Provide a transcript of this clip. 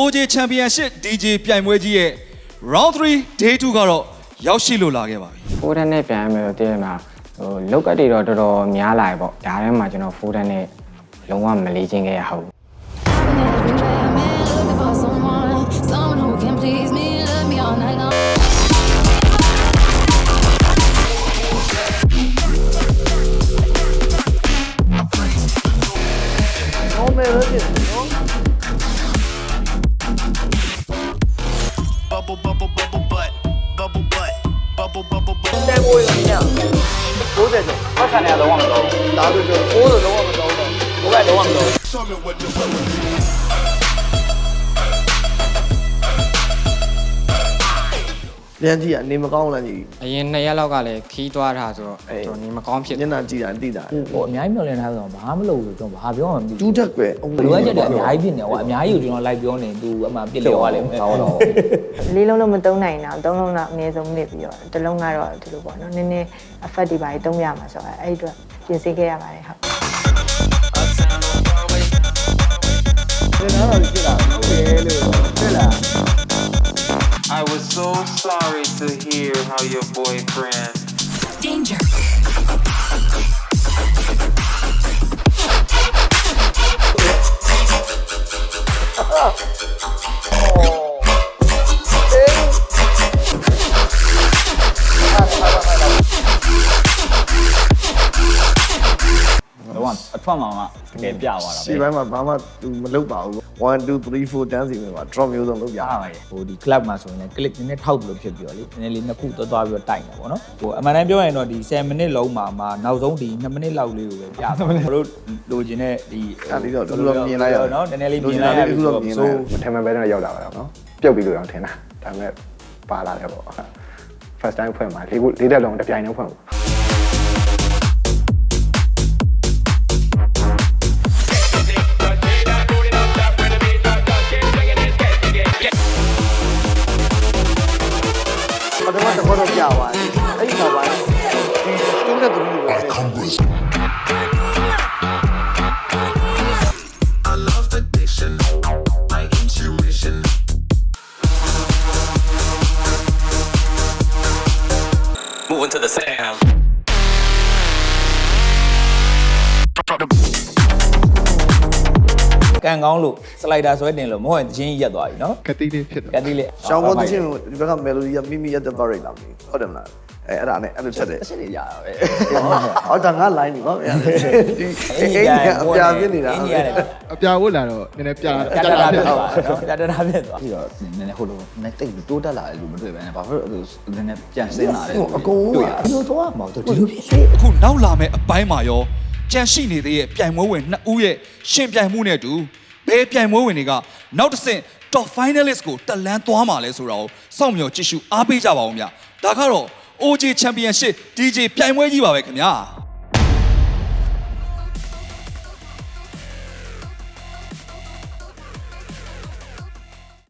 OJ Championship DJ ပြိုင်ပွဲကြီးရဲ့ Round 3 Day 2ကတော့ရောက်ရှိလို့လာခဲ့ပါပြီဖိုးတန်းနဲ့ပြန်ရမယ်လို့တည်ရမှာဟိုလောက်ကတ်တွေတော့တော်တော်များလာပြီပေါ့ဒါထဲမှာကျွန်တော်ဖိုးတန်းနဲ့လုံးဝမလေးချင်းခဲ့ရဟုတ် Looking for someone, someone who can please me, love me all night long. တဲ့ကိုရင်းည90ကျော်ဖတ်ခံရတော့မတော့ လမ်းကြီးကနေမကောင်းလမ်းကြီးအရင်နှစ်ရက်လောက်ကလည်းခီးသွားတာဆိုတော့အေးကျွန်တော်နေမကောင်းဖြစ်ညနာကြည့်တာတိတာဟိုအများကြီးမျှော်လင့်ထားဆိုတော့ဘာမှမလုပ်ဘူးကျွန်တော်ဘာပြောမှမသိတူးဘူးတက်ကွယ်လိုအပ်ချက်တွေအများကြီးဖြစ်နေဟိုအများကြီးကိုကျွန်တော်လိုက်ပြောနေသူအမှပြစ်လျော်ရလိမ့်မယ်ဟုတ်တော့လေးလုံးလုံးမသုံးနိုင်တော့သုံးလုံးတော့အနည်းဆုံးနစ်ပြီးတော့တစ်လုံးကတော့ဒီလိုပေါ့နော်နည်းနည်း effect တွေပါသုံးရမှာဆိုတော့အဲ့ဒီအတွက်ပြင်ဆင်ခဲ့ရပါတယ်ဟုတ် I was so sorry to hear how your boyfriend Danger. ။ တော့အထွက်မှာမှတကယ်ပြသွားတာရှေ့ပဲပိုင်းမှာဘာမှသူမလုပ်ပါဘူး1 2 3 4တန်းစီမှာ drop မျိုးစုံလုပ်ပြ။အားပါရဲ့ဟိုဒီ club မှာဆိုရင်လည်း click နည်းနည်းထောက်လို့ဖြစ်ပြီးတော့လေနည်းနည်းလေးနှစ်ခုသွားသွားပြီးတော့တိုက်နေပါဘောနော်ဟိုအမှန်တမ်းပြောရင်တော့ဒီ10မိနစ်လုံးမှာမှနောက်ဆုံးဒီ2မိနစ်လောက်လေးကိုပဲပြတာကျွန်တော်တို့လိုချင်တဲ့ဒီအဲ့ဒီတော့သူတို့မြင်လိုက်ရနော်နည်းနည်းလေးမြင်လိုက်ရပြီသူတို့မြင်လိုက်မထင်မှန်ပဲတော့ရောက်လာပါတော့နော်ပြုတ်ပြီးလို့တော့ထင်တာဒါပေမဲ့ပါလာတယ်ပေါ့ first time ဖွင့်မှာလေးခုလေးတက်လုံးတစ်ပြိုင်တည်းဖွင့်ဘူး ပထမတစ်ခေါက်တော့ကြာသွားတယ်အဲ့ဒီခါပိုင်းတူးတဲ့သူ ကန်ကောင်းလို့စလိုက်ဒါဆွဲတင်လို့မဟုတ်ရင်တချင်းကြီးရက်သွားပြီနော်ကတိလေးဖြစ်တယ်ကတိလေးရှောင်းဘောတချင်းကိုဒီဘက်က melody ကမိမိရက်တဲ့သွားရိုက်တာမသိဘူးဟုတ်တယ်မလားအဲအဲ့ဒါနဲ့အဲ့လိုချက်တယ်။စစ်နေရတာပဲဟောဒါငါ line နေပါဗျာဒီအိမ်ကအပြာပြစ်နေတာအင်းကြီးရတယ်အပြာဝတ်လာတော့နည်းနည်းပြာပြတ်တာပြတ်သွားနော်ပြတ်တာပြတ်သွား။ပြီးတော့နည်းနည်းဟိုလိုနည်းတိတ်တိုးတက်လာတယ်လို့မတွေ့ပဲနဲ့။ဘာဖြစ်လို့နည်းနည်းပြန်ဆင်းလာတယ်ဟိုအကုန်လုံးကတွေ့ရဘယ်လိုတော့မဟုတ်ဒီလိုဖြစ်အခုနောက်လာမယ့်အပိုင်းမှာရော ကြန့်ရှိနေသေးရဲ့ပြိုင်ပွဲဝင်နှစ်ဦးရဲ့ရှင်ပြိုင်မှုနဲ့အတူဘယ်ပြိုင်ပွဲဝင်တွေကနောက်တစ်ဆင့် top finalist ကိုတက်လန်းသွားမှာလဲဆိုတာကိုစောင့်မျှော်ကြည့်ရှုအားပေးကြပါဦးဗျာဒါကတော့ OJ Championship DJ ပြိုင်ပွဲကြီးပါပဲခင်ဗျာ